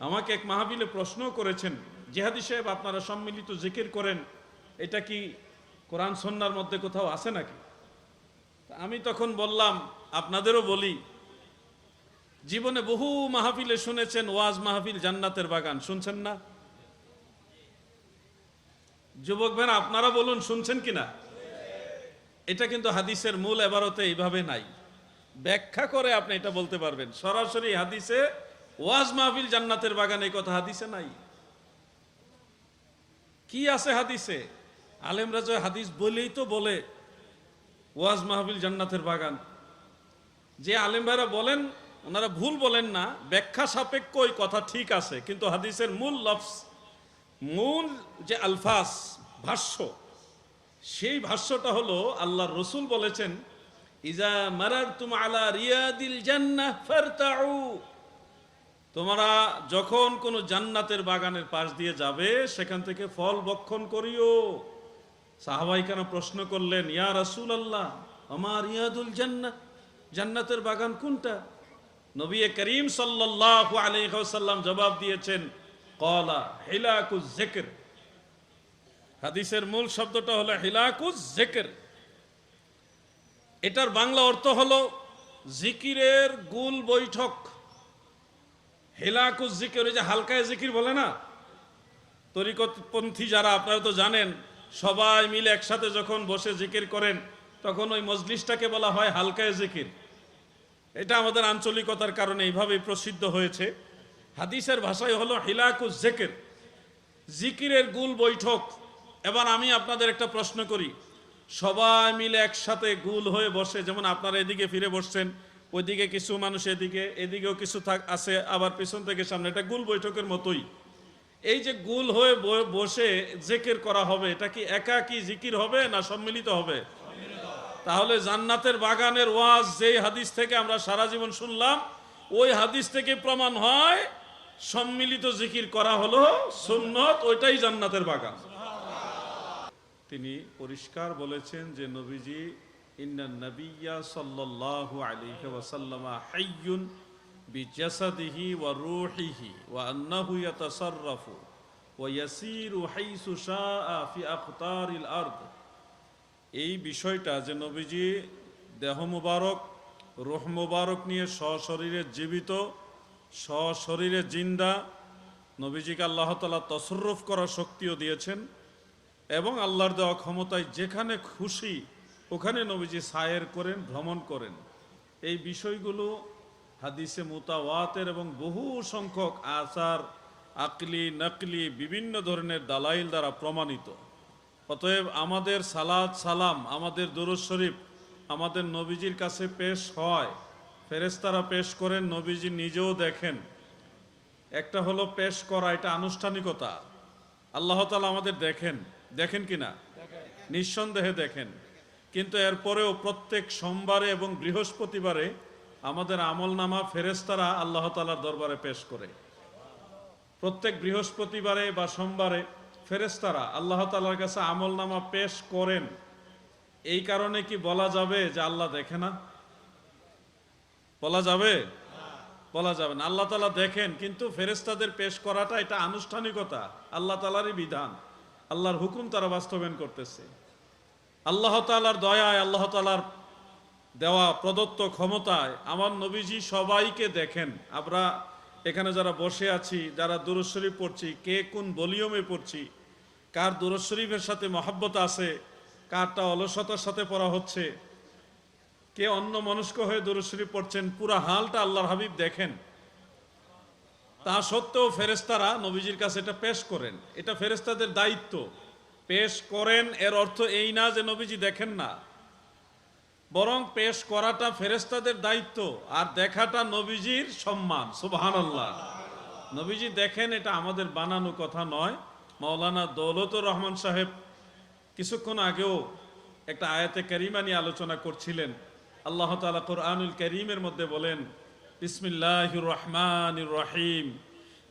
আমাকে এক মাহাবিলে প্রশ্ন করেছেন, জেহাদি সাহেব, আপনারা সম্মিলিত জিকির করেন, এটা কি কোরআন সন্ন্যার মধ্যে কোথাও আছে নাকি? আমি তখন বললাম, আপনাদেরও বলি, জীবনে বহু মাহফিলে শুনেছেন, ওয়াজ মাহফিল জান্নাতের বাগান, শুনছেন না? যুবক ভাই আপনারা বলুন, শুনছেন কিনা এটা কিন্তু হাদিসের মূল এবারতে এইভাবে নাই। ব্যাখ্যা করে আপনি এটা বলতে পারবেন। সরাসরি হাদিসে ওয়াজ মাহফিল জান্নাতের বাগান কথা হাদিসে নাই। কি আছে হাদিসে? আলেমরা যে হাদিস বলেই তো বলে, ওয়াজ মাহফিল জান্নাতের বাগান। যে আলেম ভাইরা বলেন, ওনারা ভুল বলেন না, ব্যাখ্যা সাপেক্ষ ওই কথা ঠিক আছে, কিন্তু হাদিসের মূল লফস মূল যে আলফাস ভাষ্য, সেই ভাষ্যটা হলো, আল্লাহর রসুল বলেছেন, ইজা মারার তুম আলা রিয়াদিল জান্নাহ ফারতাউ। তোমরা যখন কোনো জান্নাতের বাগানের পাশ দিয়ে যাবে, সেখান থেকে ফল বক্ষণ করিও। সাহাবাই কেন প্রশ্ন করলেন, ইয়া রাসুল আল্লাহ আমার ইয়াদুল জান্নাহ, জান্নাতের বাগান কোনটা? নবী করিম সাল্লাল্লাহু আলাইহি ওয়াসাল্লাম জবাব দিয়েছেন কলা হিলাকুজ জিকির হাদিসের মূল শব্দটা হলো হিলাকুজ জিকির এটার বাংলা অর্থ হলো জিকিরের গুল বৈঠক। হেলাকুজ জিকির, ওই যে হালকায় জিকির বলে না? তরিকতপন্থী যারা, আপনারা তো জানেন, সবাই মিলে একসাথে যখন বসে জিকির করেন, তখন ওই মজলিসটাকে বলা হয় হালকায় জিকির। এটা আমাদের আঞ্চলিকতার কারণে এইভাবে প্রসিদ্ধ হয়েছে। হাদিসের ভাষায় হলো হিলাকুজ জিকির। জিকিরের গুল বৈঠক। এবার আমি আপনাদের একটা প্রশ্ন করি। সবাই মিলে একসাথে গুল হয়ে বসে, যেমন আপনারা এদিকে ফিরে বসছেন ওইদিকে কিছু মানুষ এদিকে, এদিকেও কিছু থাক, আছে, আবার পিছন থেকে সামনে। এটা গুল বৈঠকের মতোই। এই যে গুল হয়ে বসে জেকের করা হবে, এটা কি একা কি জিকির হবে না সম্মিলিত হবে? তাহলে জান্নাতের বাগানের ওয়াজ যেই হাদিস থেকে আমরা সারা জীবন শুনলাম, ওই হাদিস থেকে প্রমাণ হয়, সম্মিলিত জিকির করা হলো সুন্নত, ওইটাই জান্নাতের বাগান। তিনি পরিষ্কার বলেছেন যে নবীজি সাল্লাল্লাহু আলাইহি ওয়াসাল্লামা হাইয়ুন বিজাসাদিহি ওয়া রূহিহি ওয়া আন্নাহু ইয়াতাসাররাফু ওয়া ইয়াসিরু হাইসু শাআ ফি আখতারিল আরদ। এই বিষয়টা যে নবীজি দেহ মুবারক, রুহ মুবারক নিয়ে সশরীরে জীবিত, সশরীরে জিন্দা, নবীজিকে আল্লাহ তালা তসরুফ করার শক্তিও দিয়েছেন এবং আল্লাহর দেওয়া ক্ষমতায় যেখানে খুশি ওখানে নবীজি সায়ের করেন, ভ্রমণ করেন। এই বিষয়গুলো হাদিসে মুতাওয়াতের এবং বহু সংখ্যক আসার আকলি, নকলি, বিভিন্ন ধরনের দালাইল দ্বারা প্রমাণিত। অতএব আমাদের সালাদ সালাম, আমাদের দুরুজ শরীফ আমাদের নবীজির কাছে পেশ হয়। ফেরেস্তারা পেশ করেন, নবীজি নিজেও দেখেন। একটা হলো পেশ করা, এটা আনুষ্ঠানিকতা। আল্লাহ তালা আমাদের দেখেন দেখেন কিনা? নিঃসন্দেহে দেখেন। কিন্তু এরপরেও প্রত্যেক সোমবারে এবং বৃহস্পতিবারে আমাদের আমল নামা ফেরেস্তারা আল্লাহ তালার দরবারে পেশ করে। প্রত্যেক বৃহস্পতিবারে বা সোমবারে ফেরেস্তারা আল্লাহ তালার কাছে আমল নামা পেশ করেন। এই কারণে কি বলা যাবে যে আল্লাহ দেখে না? বলা যাবে? বলা যাবে না। আল্লাহ তালা দেখেন, কিন্তু ফেরেস্তাদের পেশ করাটা এটা আনুষ্ঠানিকতা। আল্লাহ তালারই বিধান। আল্লাহর হুকুম তারা বাস্তবায়ন করতেছে। আল্লাহ তালার দয়ায়, আল্লাহ তালার দেওয়া প্রদত্ত ক্ষমতায় আমার নবীজি সবাইকে দেখেন। আমরা এখানে যারা বসে আছি, যারা দুরুজ পড়ছি, কে কোন ভলিউমে পড়ছি, কার দুরুজ সাথে মহাব্বত আছে, কারটা অলসতার সাথে পড়া হচ্ছে, কে অন্য মনস্ক হয়ে দুরুজ পড়ছেন, পুরা হালটা আল্লাহর হাবিব দেখেন। তা সত্ত্বেও ফেরেস্তারা নবীজির কাছে এটা পেশ করেন। এটা ফেরেস্তাদের দায়িত্ব। পেশ করেন, এর অর্থ এই না যে নবীজি দেখেন না। বরং পেশ করাটা ফেরেস্তাদের দায়িত্ব, আর দেখাটা নবীজির সম্মান সুবহান আল্লাহ নবীজি দেখেন, এটা আমাদের বানানো কথা নয়। মাওলানা দৌলতুর রহমান সাহেব কিছুক্ষণ আগেও একটা আয়াতে কারিমা নিয়ে আলোচনা করছিলেন। আল্লাহ তালা কোরআনুল করিমের মধ্যে বলেন বিসমিল্লাহ রহমান রহিম।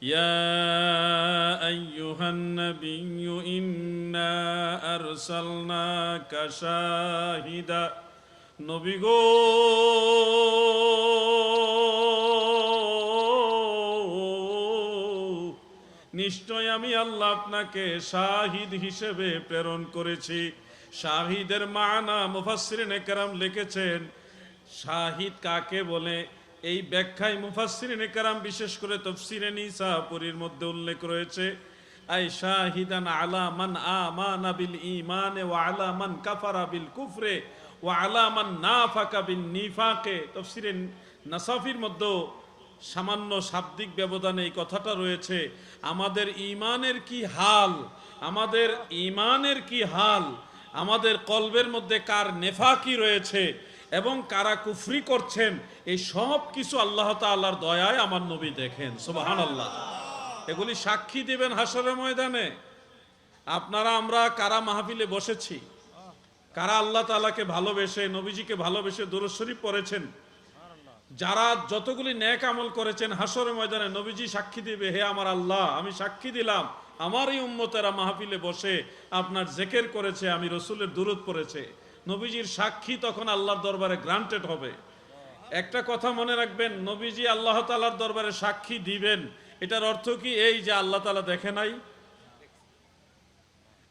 يا أيها النبي إنا أرسلناك شاهدا নবী গো নিশ্চয় আমি আল্লাহ আপনাকে শাহিদ হিসেবে প্রেরণ করেছি শাহিদের মানা মুফাসসিরিন একরাম লিখেছেন শাহিদ কাকে বলে এই ব্যাখ্যায় মুফাসসিরিন একরাম বিশেষ করে তফসিরে নিসাপুরীর মধ্যে উল্লেখ রয়েছে ওয়া আলা কাফারা আলা নাসাফির মধ্যে সামান্য ব্যবধানে এই কথাটা রয়েছে, আমাদের ইমানের কি হাল? আমাদের ইমানের কি হাল? আমাদের কলবের মধ্যে কার নেফাকি রয়েছে? এবং কারা কুফরি করছেন, এই সব কিছু আল্লাহ তাআলার দয়ায় আমার নবী দেখেন সুবাহান আল্লাহ এগুলি সাক্ষী দিবেন হাসরের ময়দানে। আপনারা, আমরা কারা মাহফিলে বসেছি, কারা আল্লাহ তাআলাকে ভালোবেসে, নবীজিকে ভালোবেসে দুরুদ পড়েছেন, যারা যতগুলি ন্যাক আমল করেছেন হাসরের ময়দানে, নবীজি সাক্ষী দিবে, হে আমার আল্লাহ, আমি সাক্ষী দিলাম, আমার এই উম্মতেরা মাহফিলে বসে আপনার জেকের করেছে, আমি রসুলের দূরত পড়েছে। নবীজির সাক্ষী তখন আল্লাহর দরবারে গ্রান্টেড হবে। একটা কথা মনে রাখবেন, নবীজি আল্লাহ তালার দরবারে সাক্ষী দিবেন। এটার অর্থ কি? এই যে আল্লাহ তালা দেখে নাই।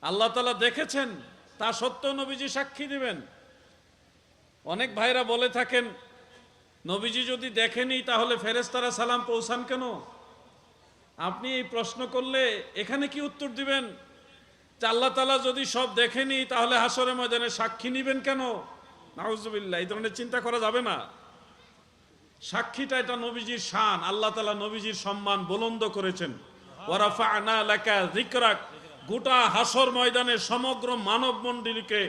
আল্লাহ তালা দেখেছেন, তা সত্ত্বেও নবীজি সাক্ষী দিবেন। অনেক ভাইরা বলে থাকেন, নবীজি যদি দেখেনি, তাহলে ফেরেস্তারা সালাম পৌঁছান কেন? আপনি এই প্রশ্ন করলে এখানে কি উত্তর দিবেন? যে আল্লাহ তালা যদি সব দেখেনি তাহলে হাসরে ময়দানে সাক্ষী নিবেন কেন? নাউজুবিল্লাহ, এই ধরনের চিন্তা করা যাবে না। সাক্ষীটা এটা নবীজির শান, আল্লাহ তালা নবীজির সম্মান বুলন্দ করেছেন। গোটা হাসর ময়দানে সমগ্র মানব মণ্ডলীকে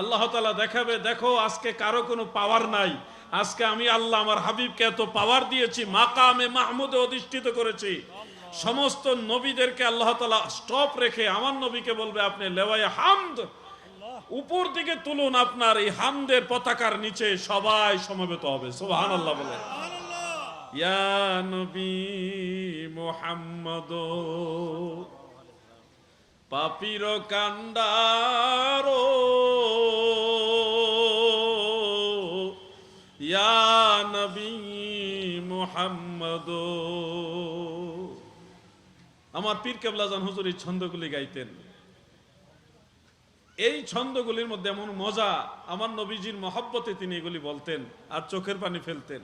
আল্লাহ তালা দেখাবে, দেখো আজকে কারও কোনো পাওয়ার নাই। আজকে আমি আল্লাহ আমার হাবিবকে এত পাওয়ার দিয়েছি, মাকামে মাহমুদে অধিষ্ঠিত করেছি। সমস্ত নবীদেরকে আল্লাহ তালা স্টপ রেখে আমার নবীকে বলবে আপনি লেওয়াই হামদ উপর দিকে তুলুন আপনার এই হামদের পতাকার নিচে সবাই সমবেত হবে। সুবহান আল্লাহ বলে পাপির কান্ডারো ইয়া নবী মোহাম্মদ। আমার পীর কেবলাজান হুজুর এই ছন্দগুলি গাইতেন। এই ছন্দগুলির মধ্যে এমন মজা, আমার নবীজির মহব্বতে তিনি এগুলি বলতেন আর চোখের পানি ফেলতেন।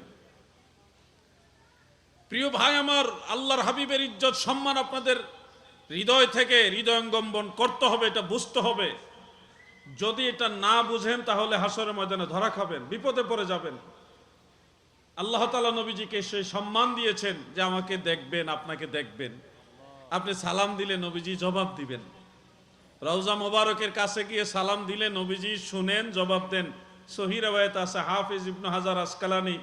প্রিয় ভাই আমার, আল্লাহর হাবিবের ইজ্জত, সম্মান আপনাদের হৃদয় থেকে হৃদয়ঙ্গম্বন করতে হবে, এটা বুঝতে হবে। যদি এটা না বুঝেন, তাহলে হাসরের ময়দানে ধরা খাবেন, বিপদে পড়ে যাবেন। আল্লাহ তালা নবীজিকে সেই সম্মান দিয়েছেন যে আমাকে দেখবেন, আপনাকে দেখবেন। আপনি সালাম দিলে নবীজি জবাব দিবেন। রওজা মোবারকের কাছে গিয়ে সালাম দিলে নবীজি শুনেন, জবাব দেন, সহি আছে হাফিজ ইবনু হাজার আসকালানি,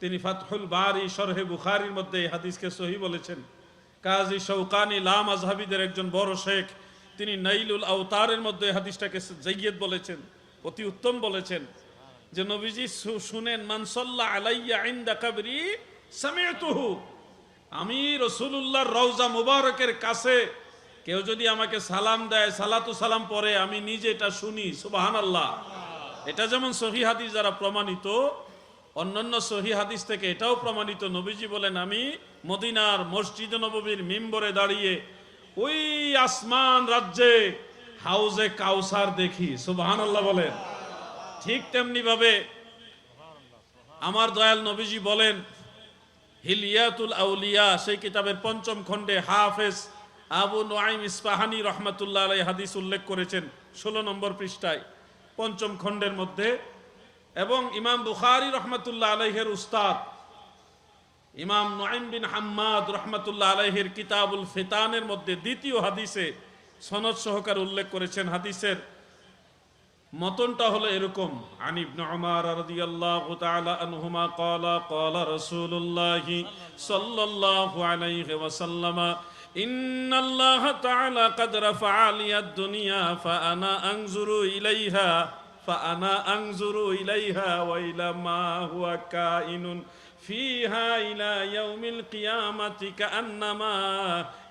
তিনি ফাতহুল বারি, শরহে বুখারির মধ্যে এই হাদিসকে সহি বলেছেন। কাজী শৌকানি লাম আজহাবিদের একজন বড় শেখ, তিনি নাইলুল আওতারের মধ্যে হাদিসটাকে জৈয়দ বলেছেন, অতি উত্তম বলেছেন যে নবীজি শুনেন মানসল্লাহ আলাইয়া ইন্দা কাবরি সামিয়তুহু আমি রসুলুল্লাহর রওজা মুবারকের কাছে কেউ যদি আমাকে সালাম দেয়, সালাতু সালাম পরে আমি নিজে এটা শুনি সুবাহান আল্লাহ এটা যেমন সহি হাদিস যারা প্রমাণিত, অন্যান্য সহি হাদিস থেকে এটাও প্রমাণিত। নবীজি বলেন, আমি মদিনার মসজিদ নবীর মিম্বরে দাঁড়িয়ে ওই আসমান রাজ্যে হাউজে কাউসার দেখি। সুবাহান আল্লাহ বলেন। ঠিক তেমনি ভাবে আমার দয়াল নবীজি বলেন হিলিয়াতুল আউলিয়া, সেই কিতাবের পঞ্চম খণ্ডে হাফেজ আবু নোয়াইম ইস্পাহানি রহমাতুল্লাহ আলাই হাদিস উল্লেখ করেছেন, ষোলো নম্বর পৃষ্ঠায়, পঞ্চম খণ্ডের মধ্যে। এবং ইমাম বুখারি রহমাতুল্লাহ আলাইহের উস্তাদ ইমাম নোয়াইম বিন হাম্মাদ রহমাতুল্লাহ আলাইহের কিতাবুল ফিতানের মধ্যে দ্বিতীয় হাদিসে সনদ সহকার উল্লেখ করেছেন, হাদিসের মতনটা হলো এরকম আন ইবনে উমার রাদিয়াল্লাহু তাআলা আনহুমা ক্বালা ক্বালা রাসূলুল্লাহি সাল্লাল্লাহু আলাইহি ওয়াসাল্লাম إن الله تعالى قد رفع لي الدنيا فأنا أنظر إليها فأنا أنظر إليها وإلى ما هو كائن فيها إلى يوم القيامة كأنما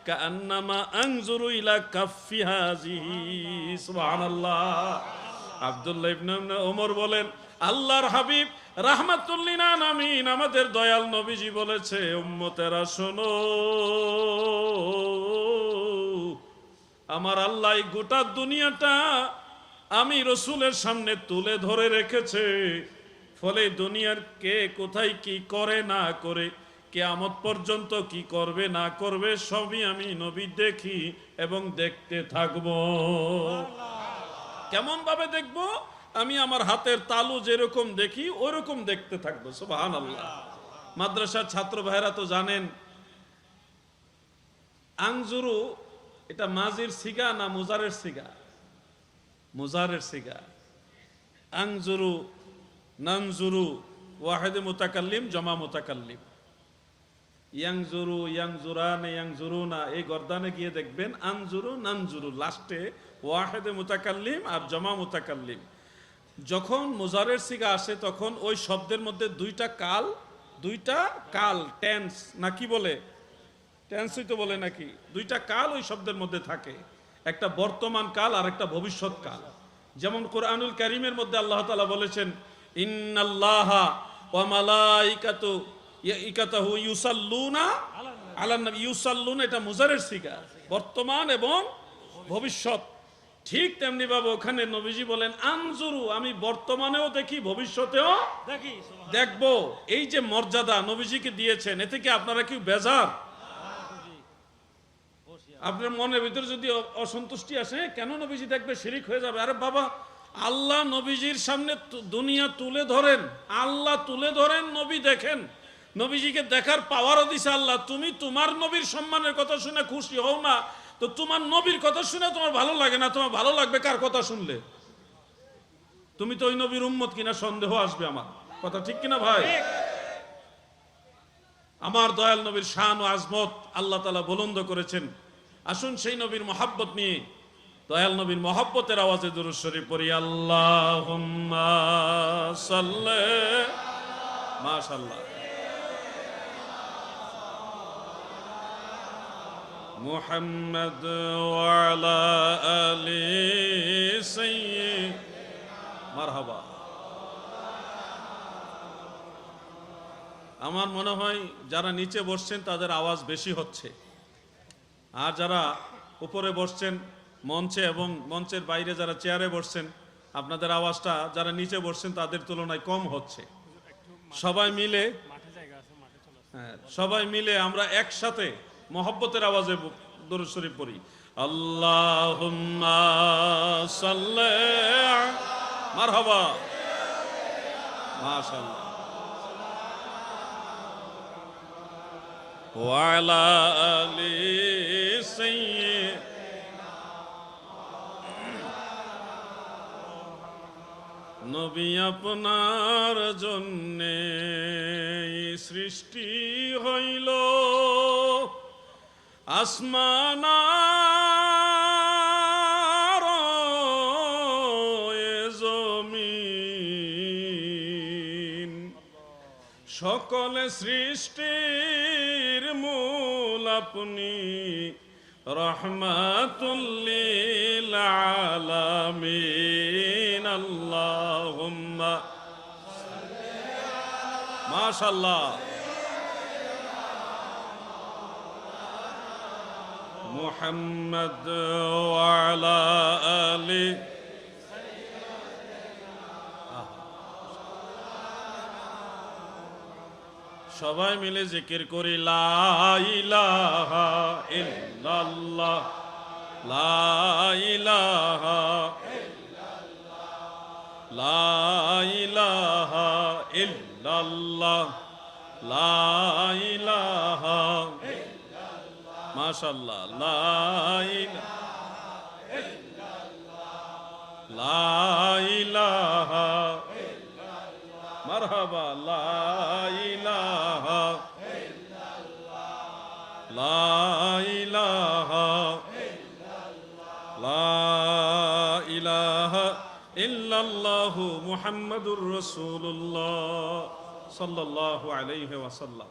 كأنما أنظر إلى كف هذه سبحان الله আব্দুল্লাহ ইবনে ওমর বলেন, আল্লাহর হাবিব রাহমাতুল্লিন আমিন আমাদের দয়াল নবীজি বলেছে, উম্মতেরা শোনো, আমার আল্লাহ গোটা দুনিয়াটা আমি রসুলের সামনে তুলে ধরে রেখেছে। ফলে দুনিয়ার কে কোথায় কি করে না করে, কেয়ামত পর্যন্ত কি করবে না করবে, সবই আমি নবী দেখি এবং দেখতে থাকব। কেমন ভাবে দেখব? আমি আমার হাতের তালু যেরকম দেখি, ওরকম দেখতে থাকব সুবাহান আল্লাহ মাদ্রাসার ছাত্র ভাইরা তো জানেন আংজুরু এটা মাজির সিগা না মুজারের সিগা? মুজারের সিগা। আংজুরু নানজুরু, ওয়াহেদে মুতাকাল্লিম, জমা মুতাকাল্লিম। ইয়াংজুরু ইয়াংজুরান ইয়াংজুরুনা এই গর্দানে গিয়ে দেখবেন আনজুরু, নানজুরু। লাস্টে ওয়াহেদে মুতাকাল্লিম আর জমা মুতাকাল্লিম। যখন মুজারের সিগা আসে, তখন ওই শব্দের মধ্যে দুইটা কাল দুইটা কাল, টেন্স নাকি বলে? টেন্সই তো বলে নাকি? দুইটা কাল ওই শব্দের মধ্যে থাকে। একটা বর্তমান কাল আর একটা ভবিষ্যৎ কাল। যেমন কোরআনুল কারিমের মধ্যে আল্লাহ তালা বলেছেন, ইন্নাল্লাহা ইকাতাহু ইউসাল্লুনা এটা মুজারের সিগা। বর্তমান এবং ভবিষ্যৎ। ঠিক তেমনি ভাবে ওখানে নবীজি বলেন আনজুরু আমি বর্তমানেও দেখি ভবিষ্যতেও দেখি দেখব। এই যে মর্যাদা নবীজিকে দিয়েছেন এতে কি আপনারা কি বেজার? আপনার মনের ভিতরে যদি অসন্তুষ্টি আসে কেন নবীজি দেখবে শিরিক হয়ে যাবে? আরে বাবা আল্লাহ নবীজির সামনে দুনিয়া তুলে ধরেন আল্লাহ তুলে ধরেন নবী দেখেন। নবীজিকে দেখার পাওয়ারও দিছে আল্লাহ। তুমি তোমার নবীর সম্মানের কথা শুনে খুশি হও না। তো তোমার নবীর কথা শুনে তোমার ভালো লাগে না? তোমার ভালো লাগবে কার কথা শুনলে? তুমি তো ওই নবীর উম্মত কিনা সন্দেহ আসবে আমার। কথা ঠিক কিনা ভাই? আমার দয়াল নবীর শান ও আজমত আল্লাহ তালা বুলন্দ করেছেন। আসুন সেই নবীর মহাব্বত নিয়ে দয়াল নবীর মহাব্বতের আওয়াজে দুরুদ শরীফ পড়ি। আল্লাহ মাশাল্লাহ মুহাম্মদ ওয়ালা আলি সাইয়্যিদ। মারহাবা। আমার মনে হয় যারা নিচে বসছেন তাদের আওয়াজ বেশি হচ্ছে। আর যারা উপরে বসছেন মঞ্চে এবং মঞ্চের বাইরে যারা চেয়ারে বসছেন আপনাদের আওয়াজটা যারা নিচে বসছেন তাদের তুলনায় কম হচ্ছে। সবাই মিলে। হ্যাঁ, সবাই মিলে আমরা একসাথে মহব্বতের আওয়াজে দরুদ শরীফ পড়ি আল্লাহুম্মা সাল্লি মারহাবা মাশাআল্লাহ وعلى آل سيدنا নবী আপনার জন্যে সৃষ্টি হইল জমিন। সকল সৃষ্টির মূল আপনি। রহমাতুল্লিল আলামিন। আল্লাহুম্মা। মাশাআল্লাহ। মুহাম্মদ ওয়ালা আলি সবাই মিলে জিকির করি লা ইলাহা ইল্লাল্লাহ লা ইলাহা লা ইলাহা ইল্লাল্লাহ লা ইলাহা মাশাআল্লাহ লা ইলাহা লা ইলাহা মারহাবা লা ইলাহা লা ইলাহা লা ইলাহা ইল্লাল্লাহু মুহাম্মাদুর রাসূলুল্লাহ সাল্লাল্লাহু আলাইহি ওয়াসাল্লাম